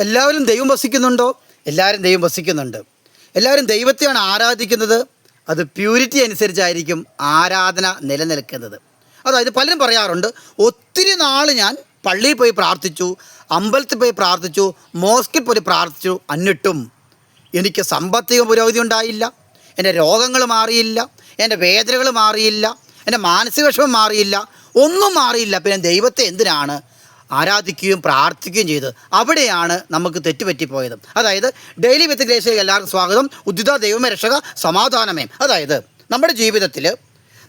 എല്ലാവരും ദൈവം വസിക്കുന്നുണ്ടോ? എല്ലാവരും ദൈവം വസിക്കുന്നുണ്ട്. എല്ലാവരും ദൈവത്തെയാണ് ആരാധിക്കുന്നത്? അത് പ്യൂരിറ്റി അനുസരിച്ചായിരിക്കും ആരാധന നിലനിൽക്കുന്നത്. അതായത് പലരും പറയാറുണ്ട് ഒത്തിരി നാൾ ഞാൻ പള്ളിയിൽ പോയി പ്രാർത്ഥിച്ചു അമ്പലത്തിൽ പോയി പ്രാർത്ഥിച്ചു മോസ്കിൽ പോയി പ്രാർത്ഥിച്ചു എന്നിട്ടും എനിക്ക് സാമ്പത്തിക പുരോഗതി ഉണ്ടായില്ല എന്റെ രോഗങ്ങൾ മാറിയില്ല എന്റെ വേദനകൾ മാറിയില്ല എന്റെ മാനസിക വിഷമം മാറിയില്ല ഒന്നും മാറിയില്ല. പിന്നെ ദൈവത്തെ എന്തിനാണ് ആരാധിക്കുകയും പ്രാർത്ഥിക്കുകയും ചെയ്ത് അവിടെയാണ് നമുക്ക് തെറ്റുപറ്റിപ്പോയത്. അതായത് ഡെയിലി വിത്ത് ഗ്രേസിലേക്ക് എല്ലാവർക്കും സ്വാഗതം. ഉദ്ധിത ദൈവമേ രക്ഷക സമാധാനമേ. അതായത് നമ്മുടെ ജീവിതത്തിൽ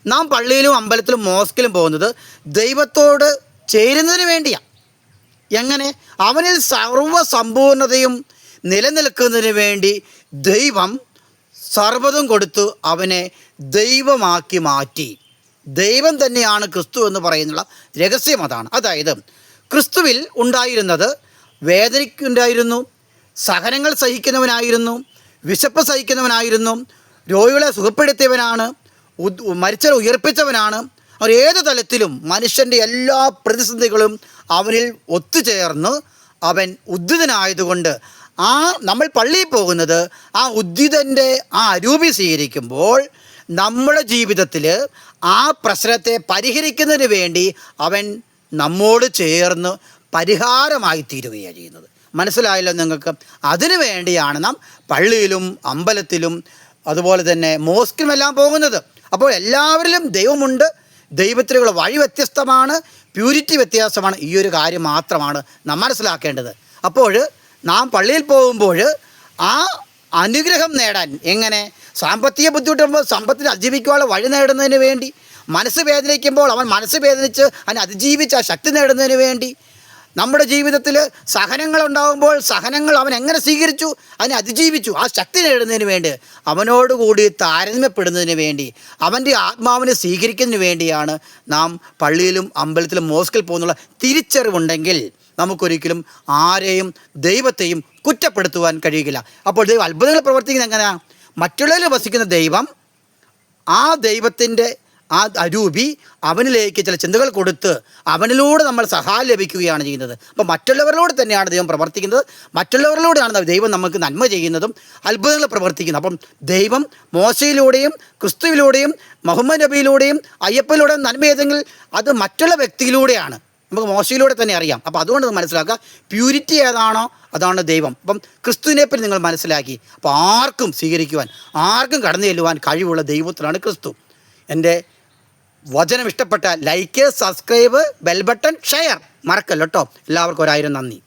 നാം പള്ളിയിലും അമ്പലത്തിലും മോസ്കിലും പോകുന്നത് ദൈവത്തോട് ചേരുന്നതിന് വേണ്ടിയാണ് എങ്ങനെ? അവനിൽ സർവസമ്പൂർണതയും നിലനിൽക്കുന്നതിന് വേണ്ടി ദൈവം സർവതും കൊടുത്തു അവനെ ദൈവമാക്കി മാറ്റി. ദൈവം തന്നെയാണ് ക്രിസ്തു എന്ന് പറയുന്നുള്ള രഹസ്യം അതാണ്. അതായത് ക്രിസ്തുവിൽ ഉണ്ടായിരുന്നത് വേദനയ്ക്കുണ്ടായിരുന്നു സഹനങ്ങൾ സഹിക്കുന്നവനായിരുന്നു വിശപ്പ് സഹിക്കുന്നവനായിരുന്നു രോഗികളെ സുഖപ്പെടുത്തിയവനാണ് മരിച്ചവരെ ഉയർപ്പിച്ചവനാണ്. അവർ ഏത് തലത്തിലും മനുഷ്യന്റെ എല്ലാ പ്രതിസന്ധികളും അവനിൽ ഒത്തുചേർന്ന് അവൻ ഉദ്ധിതനായതുകൊണ്ട് ആ നമ്മൾ പള്ളിയിൽ പോകുന്നത് ആ ഉദ്ധിതന്റെ ആ അരൂപി സ്വീകരിക്കുമ്പോൾ നമ്മുടെ ജീവിതത്തിൽ ആ പ്രശ്നത്തെ പരിഹരിക്കുന്നതിന് വേണ്ടി അവൻ നമ്മോട് ചേർന്ന് പരിഹാരമായി തീരുകയാണ് ചെയ്യുന്നത്. മനസ്സിലായല്ലോ നിങ്ങൾക്ക്? അതിനു വേണ്ടിയാണ് നാം പള്ളിയിലും അമ്പലത്തിലും അതുപോലെ തന്നെ മോസ്കിലുമെല്ലാം പോകുന്നത്. അപ്പോൾ എല്ലാവരിലും ദൈവമുണ്ട്. ദൈവത്തിലുള്ള വഴി വ്യത്യസ്തമാണ്. പ്യൂരിറ്റി വ്യത്യാസമാണ്. ഈ ഒരു കാര്യം മാത്രമാണ് നാം മനസ്സിലാക്കേണ്ടത്. അപ്പോൾ നാം പള്ളിയിൽ പോകുമ്പോൾ ആ അനുഗ്രഹം നേടാൻ എങ്ങനെ? സാമ്പത്തിക ബുദ്ധിമുട്ടുമ്പോൾ സമ്പത്തിന് അതിജീവിക്കാനുള്ള വഴി നേടുന്നതിന് വേണ്ടി മനസ്സ് വേദനിക്കുമ്പോൾ അവൻ മനസ്സ് വേദനിച്ച് അതിനെ അതിജീവിച്ച് ആ ശക്തി നേടുന്നതിന് വേണ്ടി. നമ്മുടെ ജീവിതത്തിൽ സഹനങ്ങൾ ഉണ്ടാകുമ്പോൾ സഹനങ്ങൾ അവൻ എങ്ങനെ സ്വീകരിച്ചു? അതിനെ അതിജീവിച്ചു. ആ ശക്തി നേടുന്നതിന് വേണ്ടി അവനോടുകൂടി താരതമ്യപ്പെടുന്നതിന് വേണ്ടി അവന്റെ ആത്മാവിനെ സ്വീകരിക്കുന്നതിന് വേണ്ടിയാണ് നാം പള്ളിയിലും അമ്പലത്തിലും മോസ്കിൽ പോകുന്നുള്ള തിരിച്ചറിവുണ്ടെങ്കിൽ നമുക്കൊരിക്കലും ആരെയും ദൈവത്തെയും കുറ്റപ്പെടുത്തുവാൻ കഴിയുകയില്ല. അപ്പോൾ ദൈവം അത്ഭുതങ്ങൾ പ്രവർത്തിക്കുന്നത് എങ്ങനെയാണ് മറ്റുള്ളവരിൽ വസിക്കുന്ന ദൈവം ആ ദൈവത്തിന്റെ ആ അരൂപി അവനിലേക്ക് ചില ചിന്തകൾ കൊടുത്ത് അവനിലൂടെ നമ്മൾ സഹായം ലഭിക്കുകയാണ് ചെയ്യുന്നത്. അപ്പോൾ മറ്റുള്ളവരിലൂടെ തന്നെയാണ് ദൈവം പ്രവർത്തിക്കുന്നത്. മറ്റുള്ളവരിലൂടെയാണ് ദൈവം നമുക്ക് നന്മ ചെയ്യുന്നതും അത്ഭുതങ്ങൾ പ്രവർത്തിക്കുന്നത്. അപ്പം ദൈവം മോശയിലൂടെയും ക്രിസ്തുവിലൂടെയും മുഹമ്മദ് നബിയിലൂടെയും അയ്യപ്പയിലൂടെയും നന്മ ചെയ്തെങ്കിൽ അത് മറ്റുള്ള വ്യക്തിയിലൂടെയാണ്. നമുക്ക് മോശയിലൂടെ തന്നെ അറിയാം. അപ്പോൾ അതുകൊണ്ട് മനസ്സിലാക്കുക. പ്യൂരിറ്റി ഏതാണോ അതാണ് ദൈവം. അപ്പം ക്രിസ്തുവിനെപ്പറ്റി നിങ്ങൾ മനസ്സിലാക്കി. അപ്പോൾ ആർക്കും സ്വീകരിക്കുവാൻ ആർക്കും കടന്നു ചെല്ലുവാൻ കഴിവുള്ള ദൈവത്തിലാണ് ക്രിസ്തു. എന്റെ വചനം ഇഷ്ടപ്പെട്ട like subscribe bell button share മറക്കല്ലോ കേട്ടോ എല്ലാവർക്കും ഒരായിരം നന്ദി.